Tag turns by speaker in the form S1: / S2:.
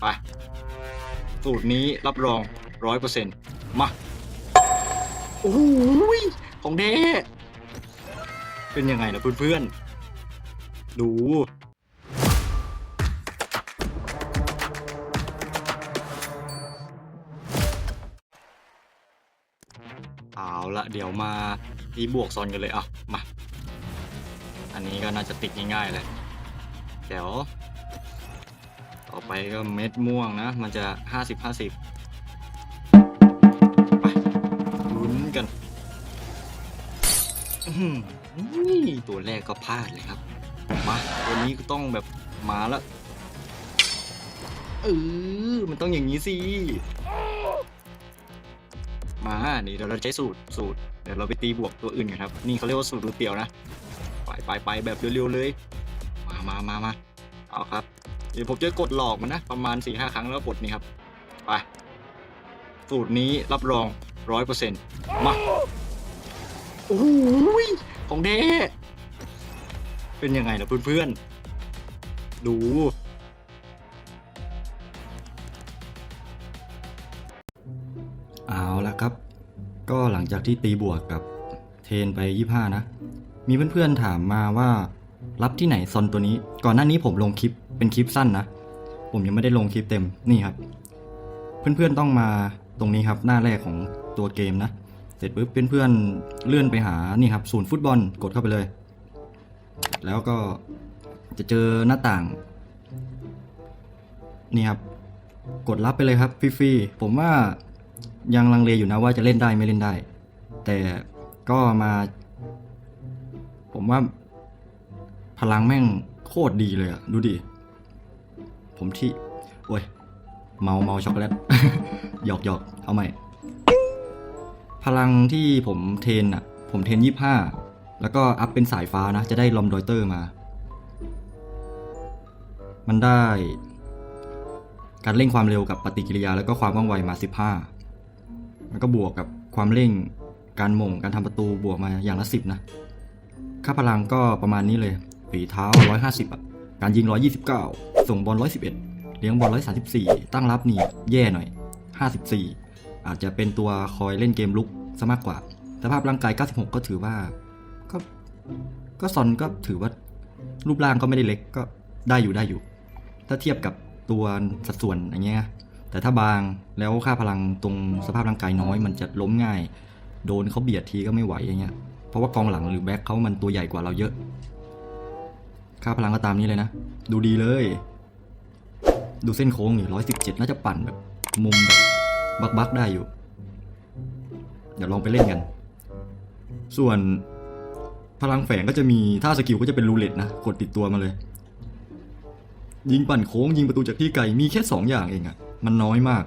S1: ไป สูตรนี้รับรองร้อยเปอร์เซ็นต์มาโอ้โหยของเด้เป็นยังไงล่ะเพื่อนๆ ดูเอาละเดี๋ยวมาตีบวกซอนกันเลยอะมา อันนี้ก็น่าจะติดง่ายๆเลย เดี๋ยว ต่อไปก็เม็ดม่วงนะ มันจะห้าสิบห้าสิบไปลุ้นกันนี่ตัวแรกก็พลาดเลยครับ มาตัวนี้ก็ต้องแบบมาล้วเออมันต้องอย่างนี้สิ มา นี่เดี๋ยวเราใช้สูตรสูตร เดี๋ยวเราไปตีบวกตัวอื่นกันครับ นี่เขาเรียกว่าสูตรรูเตียวนะ ไปไปไปแบบเร็วๆเลย มามามามาเอาครับ เดี๋ยวผมจะกดหลอกมันนะ ประมาณ4ีหครั้งแล้วกดนี่ครับ ไป สูตรนี้รับรองร้อยเปอร์เซ็นต์มา โอ้โหยของเด้เป็นยังไงล่ะเพื่อนๆ ดูเอาละครับ ก็หลังจากที่ตีบวกกับเทนไป 25 นะ มีเพื่อนๆถามมาว่ารับที่ไหนซอนตัวนี้ ก่อนหน้านี้ผมลงคลิป เป็นคลิปสั้นนะ ผมยังไม่ได้ลงคลิปเต็มนี่ครับ เพื่อนๆต้องมาตรงนี้ครับหน้าแรกของตัวเกมนะ เสร็จปุ๊บเพื่อนๆเลื่อนไปหานี่ครับศูนย์ฟุตบอลกดเข้าไปเลย แล้วก็จะเจอหน้าต่าง นี่ครับ กดรับไปเลยครับฟรีๆผมว่ายังลังเลอยู่นะว่าจะเล่นได้ไม่เล่นได้ แต่ก็มา ผมว่าพลังแม่งโคตรดีเลยอะดูดิ ผมที่โอ้ย เมาเมาช็อกโกแลตหยอกหยอกเอาใหม่ พลังที่ผมเทนอะ ผมเทนยี่ห้าแล้วก็อัพเป็นสายฟ้านะ จะได้ลอมดอยเตอร์มา มันได้ การเร่งความเร็วกับปฏิกิริยา แล้วก็ความว่องไวมา 15 แล้วก็บวกกับความเร่งการหม่งการทำประตูบวกมาอย่างละ 10 นะ ค่าพลังก็ประมาณนี้เลยฝีเท้า 150 อะ การยิง 129 ส่งบอล 111 เลี้ยงบอล 134 ตั้งรับนี่แย่หน่อย 54 อาจจะเป็นตัวคอยเล่นเกมลุกซะมากกว่า สภาพร่างกาย 96 ก็ถือว่า ก็ก็ซอนก็ถือว่ารูปร่างก็ไม่ได้เล็กก็ได้อยู่ได้อยู่ ถ้าเทียบกับตัวสัดส่วนอย่างเงี้ย แต่ถ้าบางแล้วค่าพลังตรงสภาพร่างกายน้อยมันจะล้มง่าย โดนเขาเบียดทีก็ไม่ไหวอย่างเงี้ย เพราะว่ากองหลังหรือแบ็คเขามันตัวใหญ่กว่าเราเยอะ ค่าพลังก็ตามนี้เลยนะ ดูดีเลย ดูเส้นโค้งนี่ร้อยสิบเจ็ดน่าจะปั่นแบบ มุมแบบบักบักๆได้อยู่ เดี๋ยวลองไปเล่นกัน ส่วนพลังแฝงก็จะมีท่าสกิลก็จะเป็นรูเล็ตนะ กดติดตัวมาเลย ยิงปั่นโค้งยิงประตูจากที่ไกลมีแค่ 2 อย่างเองอะ่ะมันน้อยมาก